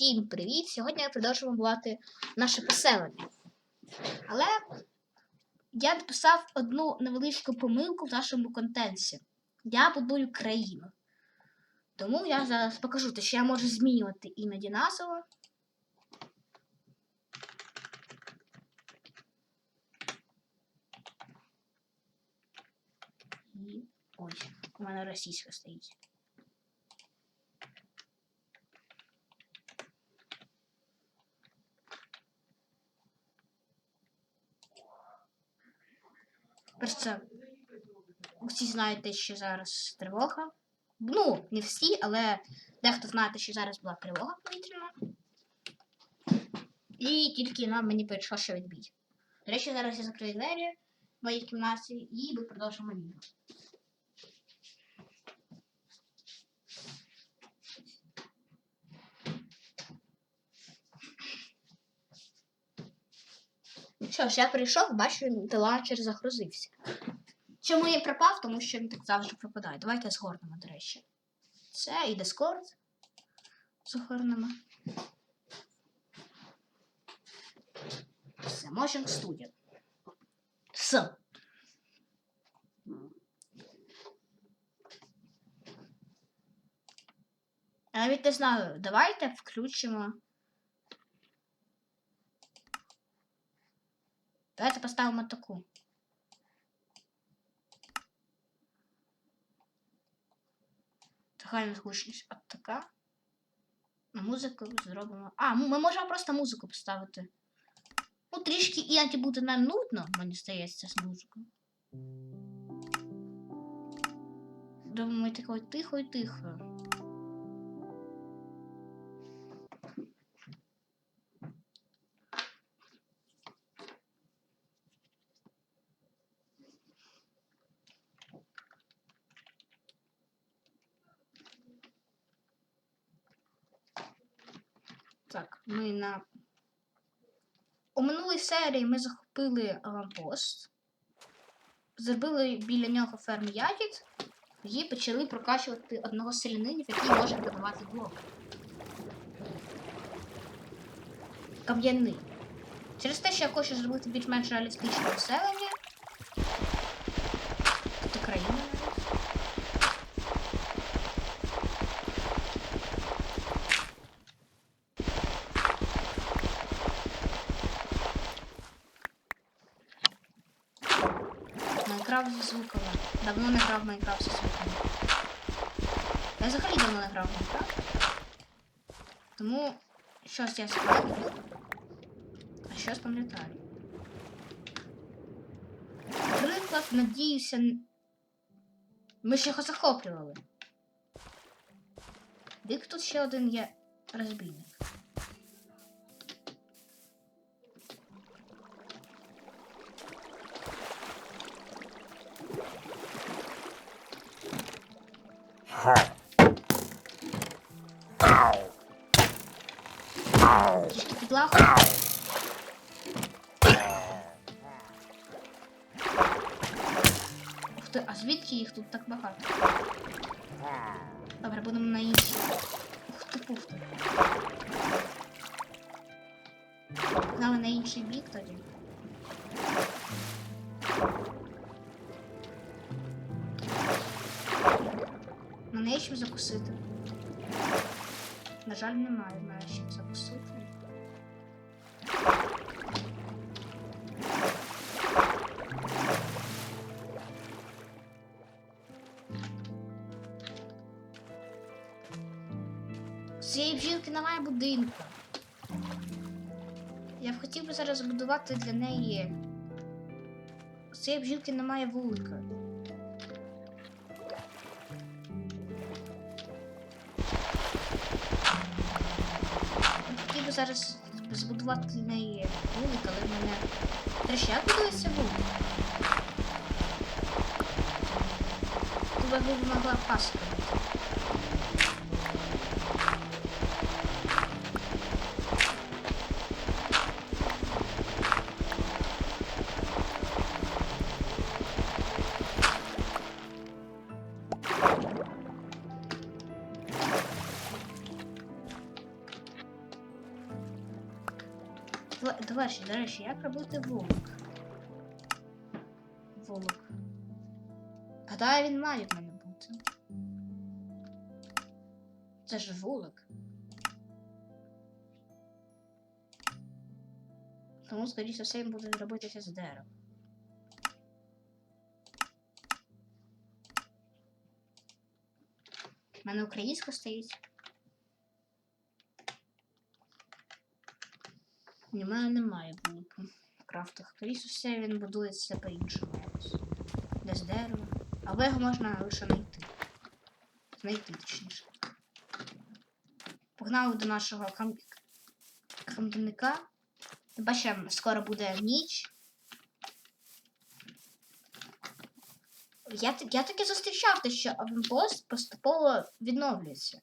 Всім привіт! Сьогодні ми продовжуємо будувати наше поселення. Але я написав одну невеличку помилку в нашому контенті. Я будую країну. Тому я зараз покажу, те, що я можу змінювати іноді назву. І ось, у мене російська стоїть. Просто всі знаєте, що зараз тривога. Ну, не всі, але дехто знає, що зараз була тривога повітряна. І тільки нам мені прийшло ще відбій. До речі, зараз я закрию двері в моїй кімнаті і ми продовжимо відео. Що ж, я прийшов, бачу, ланчер загрузився. Чому я пропав? Тому що він так завжди пропадає. Давайте згорнемо, до речі. Це і Discord. Згорнемо. Все, Motion Studio. Все. Я навіть не знаю, давайте включимо. Давайте поставимо таку. Загальна гучність от така. Музику зробимо. А, ми можемо просто музику поставити. Ну, трішки іноді буде нам нудно, мені здається, з музикою. Думаю, такою тихо і тихо. Так, ми на. У минулій серії ми захопили аванпост, зробили біля нього ферму ягід і почали прокачувати одного з селянинів, який може продавати блок. Кам'яний. Через те, що я хочу зробити більш-менш реалістичне поселення. Тут країна навіть. Майнкрафт зі звуками. Давно не грав в Майнкрафт зі звуками. Я взагалі давно не грав в Майнкрафт. Тому щось я згадую, а щось пам'ятаю. Наприклад, надіюся. Ми ж його захоплювали. Дик тут ще один є розбійник. Підлагу. Ух ти, а звідки їх тут так багато? Добре, будемо на іншій. Ух ти, пух ти. Погнали на інший бік тоді. Неї чим закусити. На жаль, немає на чим закусити. У цієї бжілки немає будинку. Я б хотів би зараз збудувати для неї. Цієї бжілки немає вулика. Зараз збудувати для неї вулик, але в мене. треща як будується вулик? Тут могла паска. Бути. До, речі, як робити вулик? Вулик. Гадаю, він має в мене бути. Це ж вулик. Тому, скоріше все, він буде робитися з дерева. У мене українська стоїть. В мене немає вулика в крафтах. Скоріше все, він будується по-іншому. Десь дерево. Але його можна лише знайти. Знайти точніше. Погнали до нашого кам... кам'яника. Бачимо, скоро буде ніч. Я, я таки зустрічав те, що аванпост поступово відновлюється.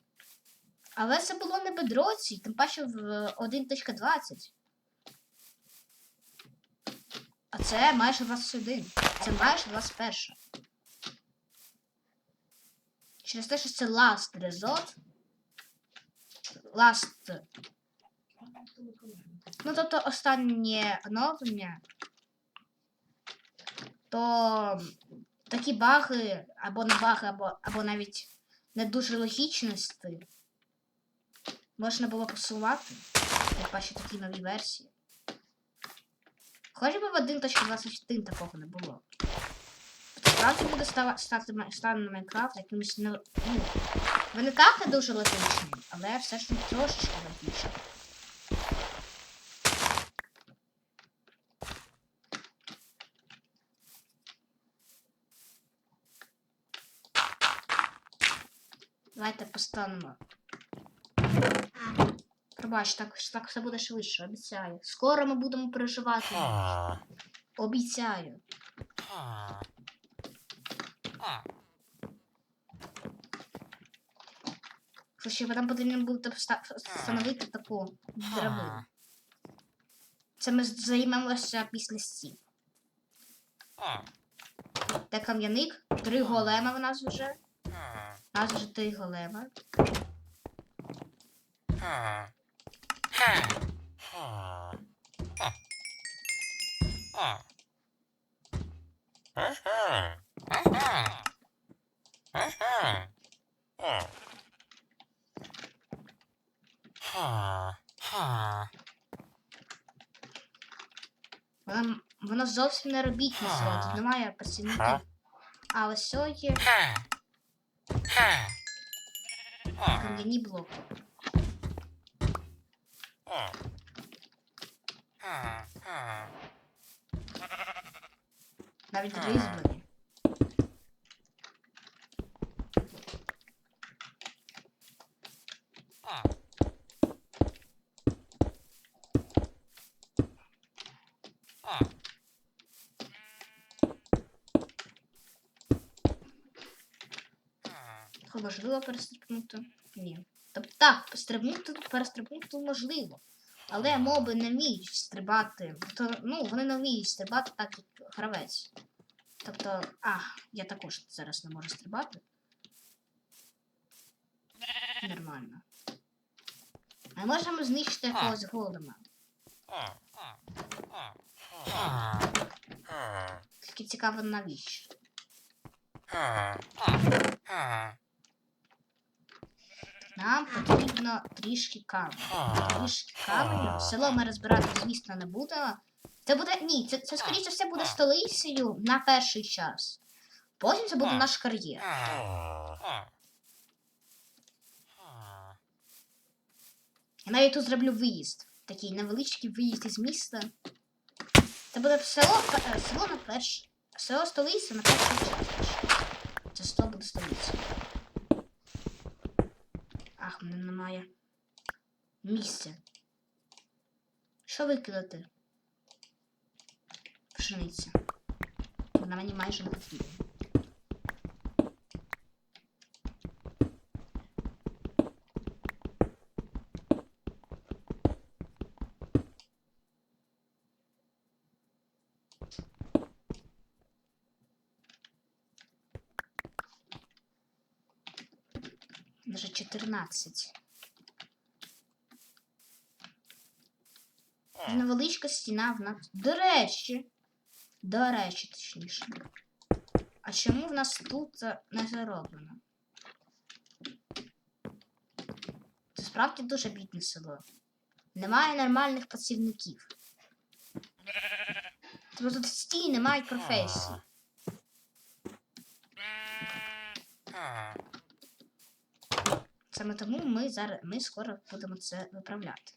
Але це було не бедроці, тим паче в 1.20. А це майже 21. Це майже 21. Через те, що це last resort. Last. Ну, тобто останнє оновлення. То такі баги, або не баги, або, або навіть не дуже логічності можна було посувати. Як бачу такі нові версії. Хоч би в 1.21 такого не було. Справді буде стати на Майнкрафт якимось не. Ну, ви не дуже логічні, але все ж трошечки логічні. Давайте постанемо. Пробач, так, так все буде швидше, обіцяю. Скоро ми будемо переживати. Обіцяю. Слушай, нам потрібно буде встановити таку драбину. Це ми займемося після стін. Де кам'яник? Три голема в нас вже. У нас вже три голема. Воно, воно зовсім не робітне село, тут немає працівників. А ось цього є кам'яні блоки. Навіть. Його можливо перестрибнути? Ні. Тобто так, стрибнути, перестрибнути можливо. Але моби не вміють стрибати. То, ну, вони не вміють стрибати так, як гравець. Тобто, а, я також зараз не можу стрибати. Нормально. Ми можемо знищити якогось голема. Тільки цікаво навіщо. Нам потрібно трішки каменю. Трішки каменю. Село ми розбирати, звісно, не будемо. Це буде. Ні, це, це скоріше все буде столицею на перший час. Потім це буде наш кар'єр. Я навіть тут зроблю виїзд. Такий невеличкий виїзд із міста. Це буде село, е, село на перш... Село столиця на перший час. Це село буде столицею. Мене немає місця. Що викидати? Пшениця. Вона мені майже не потрібна. Даже 14. невеличка стіна в нас. До речі. До речі, точніше. А чому в нас тут не зароблено? Це справді дуже бідне село. Немає нормальних працівників. Тобто тут не мають професії. Саме тому ми зараз ми скоро будемо це виправляти.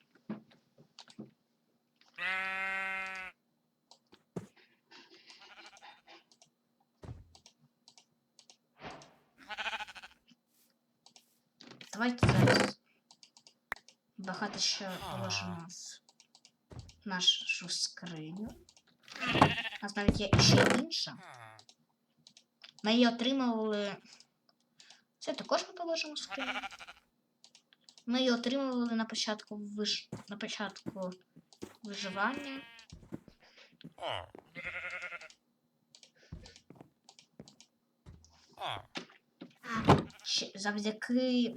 Давайте зараз багато ще положимо в нашу скриню. У нас навіть є ще інша. Ми її отримували. Це також ми положимо в скриню. Ми її отримували на початку виж... на початку виживання. Ще завдяки.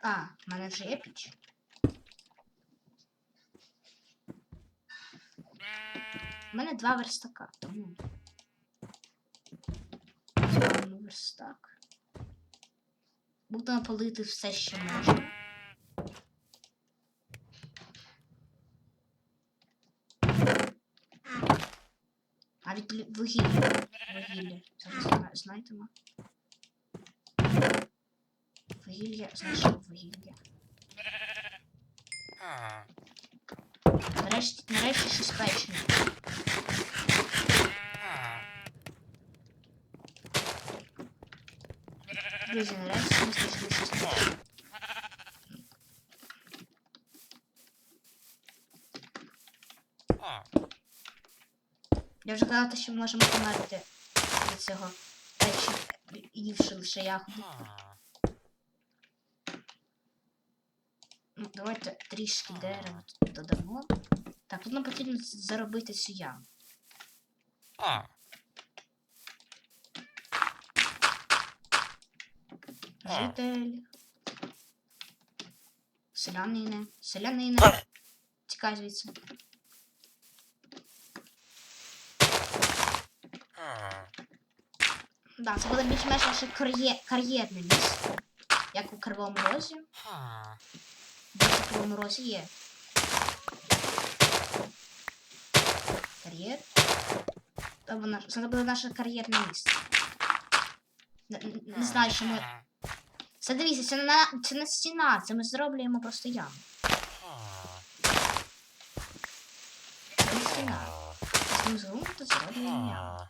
А, в мене вже є піч. У мене два верстака, тому. Верстак. Будемо палити все, що можна. Навіть вугілля. Вугілля. Зараз зна- знайдемо. Вугілля, знайшов вугілля. Нарешті, нарешті щось печне. Нарешті ми знайшли. Я вже казала, що ми можемо померти від цього ївши лише ягоди. Ну, давайте трішки дерева додамо. Так, тут нам потрібно заробити цю яму. Житель. Селянине. Селянине. Тікай звідси. Да, це буде більш-менш наше кар'є... кар'єрне місце. Як у Кривому Розі. Де в Кривому Розі є. Кар'єр. Це буде наше кар'єрне місце. Не, не- не знаю, що ми. Це дивіться, це на, це не стіна, це ми зроблюємо просто яму. Це не стіна. Це ми зробимо, зроблюємо яму.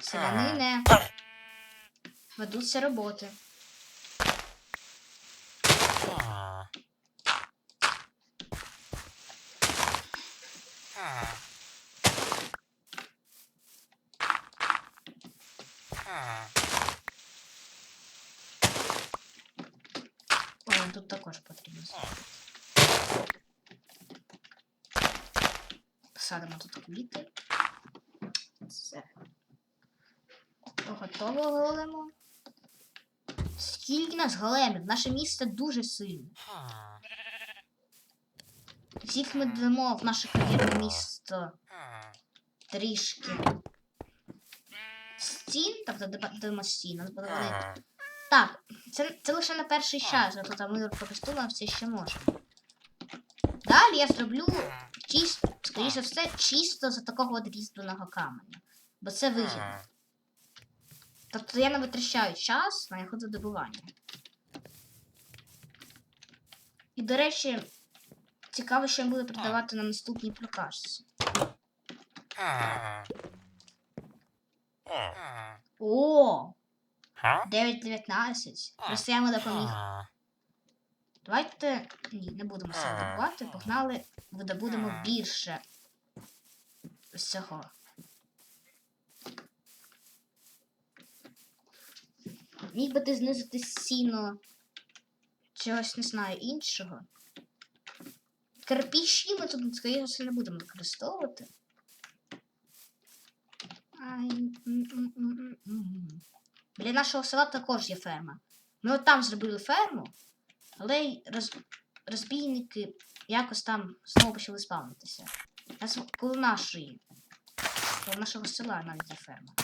Селянине. Ведуться роботи. О, тут також потрібно зробити. Посадимо тут квіти. Все. Готово големо. Скільки нас големів? Наше місце дуже сильне. Всіх ми дамо в наше кар'єрне місто трішки стін, тобто додамо стін, нас буде. Так, це, це лише на перший час, а тут ми використовуємо все, що можемо. Далі я зроблю чисто, скоріше все, чисто за такого от різьбленого каменя. Бо це вигідно. Тобто я не витрачаю час на його добування. І, до речі, цікаво, що він буде продавати на наступній прокачці. О! 9.19. Просто я йому допоміг. Давайте. Ні, не будемо все добувати. Погнали, видобудемо більше з цього. Міг би ти знизити сіно чогось не знаю іншого. Кирпичі ми тут, скоріше все, не будемо використовувати. Біля нашого села також є ферма. Ми от там зробили ферму, але роз... розбійники якось там знову почали спавнитися. Нас коло нашої. Коло нашого села навіть є ферма.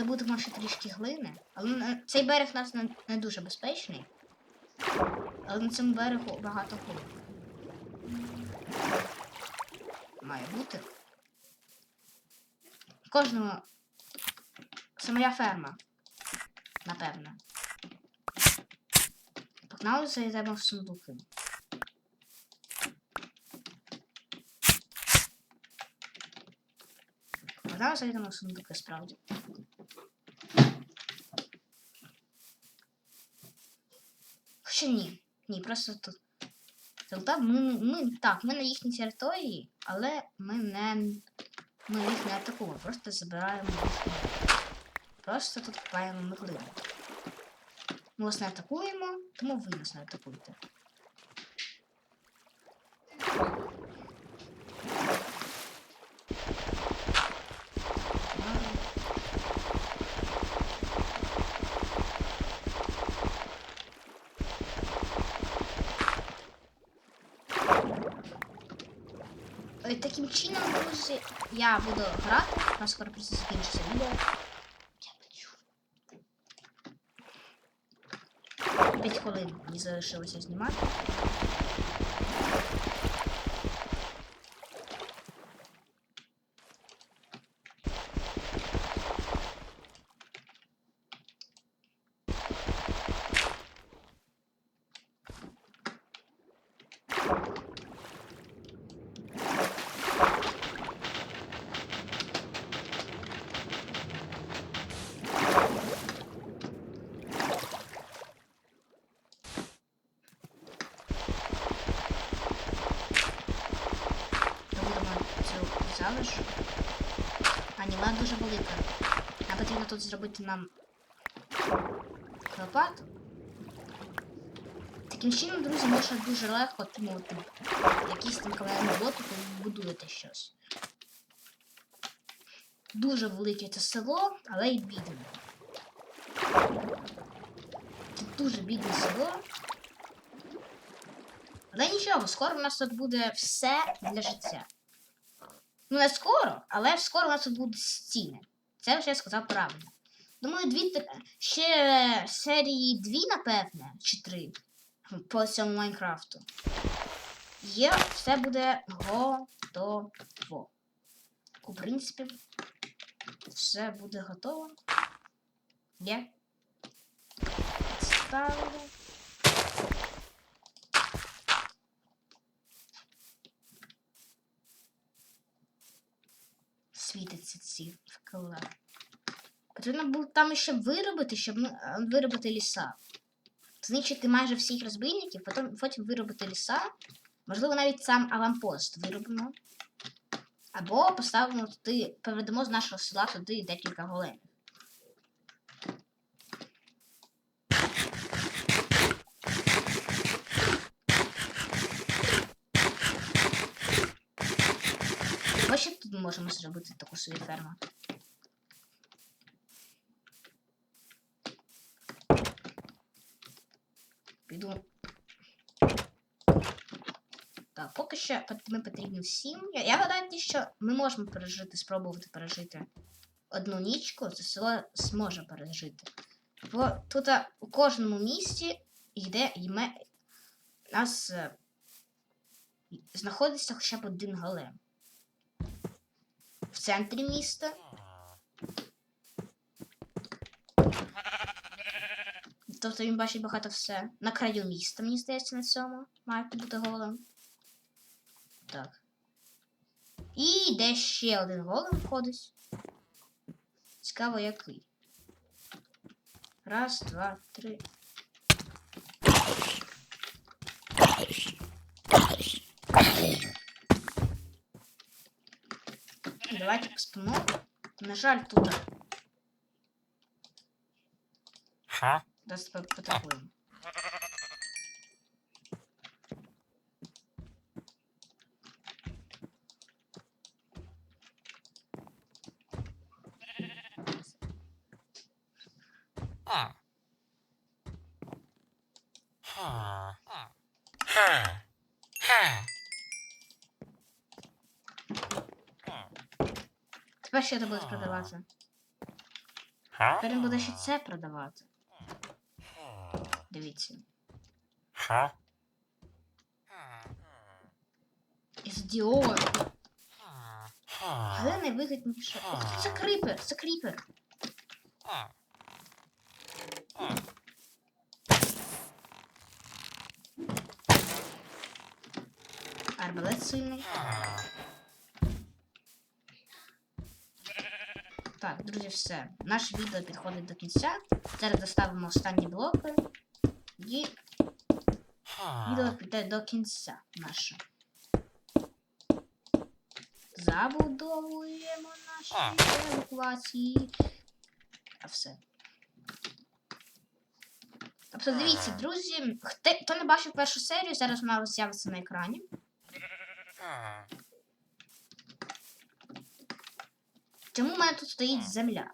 Видобудемо ще трішки глини. Але цей берег у нас не, не дуже безпечний. Але на цьому берегу багато глини. Має бути. Кожного. Це моя ферма. Напевно. Погнали зайдемо в сундуки. Погнали зайдемо в сундуки справді. Хоча ні. Ні, просто тут. Тут ми, ми, так, ми на їхній території, але ми не. Ми їх не атакуємо, просто забираємо. Просто тут купаємо меглину. Ми вас не атакуємо, тому ви нас не атакуєте. Ладно. Е, Таким чином, друзі, я буду грати. У нас скоро просто закінчиться відео. П'ять почув. 5 хвилин мені залишилося знімати. Добудемо цю залиш. А дуже велика. Нам потрібно тут зробити нам лопату. Таким чином, друзі, можна дуже легко отримувати якісь там кам'яні роботи, коли ви будуєте щось. Дуже велике це село, але й бідне. Це дуже бідне село. Але нічого, скоро у нас тут буде все для життя. Ну, не скоро, але скоро у нас будуть стіни. Це вже я сказав правильно. Думаю, дві ще серії дві, напевне, чи три по цьому Майнкрафту. Є, все буде готово. У принципі, все буде готово. Є. Ставимо. Світиться ці вкла. Потрібно було там ще виробити, щоб е, виробити ліса. Знищити майже всіх розбійників, потім, потім виробити ліса. Можливо, навіть сам аванпост виробимо. Або поставимо туди, переведемо з нашого села туди декілька големів. Ось ще тут ми можемо зробити таку собі ферму. Піду. Так, поки що ми потрібні всім. Я, я гадаю, що ми можемо пережити, спробувати пережити одну нічку, це село зможе пережити. Бо тут у кожному місті йде йме. Нас е, знаходиться хоча б один голем. В центрі міста. Тобто він бачить багато все. На краю міста, мені здається, на цьому має бути голем. Так. І де ще один голем входить. Цікаво, який. Раз, два, три. Давайте постану. На жаль, тут Да, потрапуємо. Тепер ще це буде продавати. Тепер він буде ще це продавати. Дивіться. Із Діор. Але найвигідніше. Ох, це кріпер, це кріпер. Арбалет сильний. Так, друзі, все. Наше відео підходить до кінця. Зараз доставимо останні блоки. І відео піде до кінця наше. Забудовуємо наші евакуації. А все. Тобто, дивіться, друзі, хто, не бачив першу серію, зараз вона з'явиться на екрані. Чому в мене тут стоїть земля?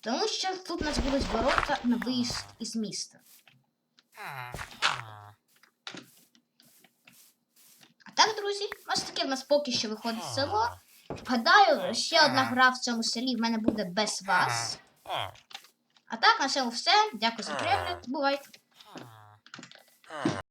Тому що тут у нас будуть ворота на виїзд із міста. А так, друзі, ось таке в нас поки що виходить село. Гадаю, ще одна гра в цьому селі в мене буде без вас. А так, на цьому все. Дякую за перегляд. Бувайте.